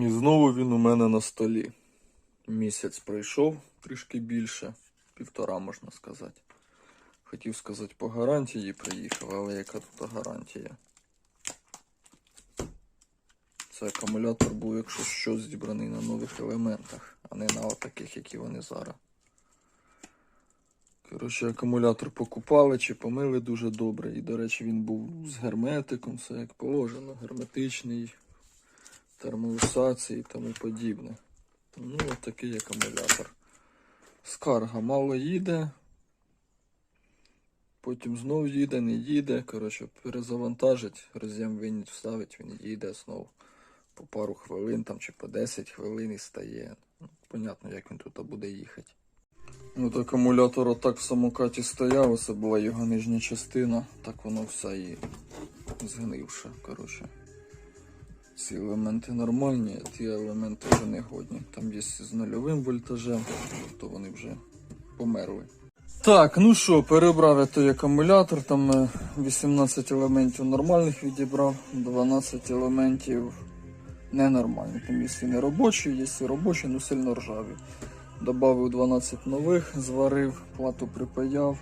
І знову він у мене на столі. Місяць пройшов трішки більше, півтора можна сказати. Хотів сказати, по гарантії приїхав, але яка тут гарантія? Це акумулятор був, якщо що, зібраний на нових елементах, а не на таких, які вони зараз. Коротше, акумулятор покупали чи помили дуже добре. І, до речі, він був з герметиком, все як положено, герметичний, термоусації і тому подібне. Ну, от такий акумулятор. Скарга мало їде. Потім знов їде, не їде. Коротше, перезавантажить, роз'єм винять, вставить, він їде знову по пару хвилин там, чи по 10 хвилин і стає. Ну, понятно, як він тут буде їхати. От акумулятор отак в самокаті стояв, це була його нижня частина, так воно все і згнивше. Коротше. Ці елементи нормальні, а ті елементи вже не годні. Там є з нульовим вольтажем, тобто вони вже померли. Так, ну що, перебрав я той акумулятор, там е, 18 елементів нормальних відібрав, 12 елементів ненормальні. Там є не робочі, є і робочі, ну сильно ржаві. Добавив 12 нових, зварив, плату припаяв,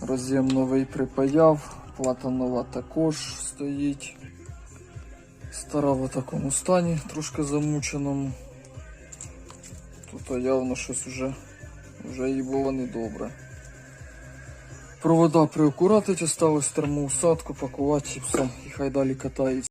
роз'єм новий припаяв, плата нова також стоїть. Стара в такому стані, трошки замученому. Тут явно щось вже, вже їй було недобре. Провода приакуратить, осталось термоусадку пакувати і все, і хай далі катається.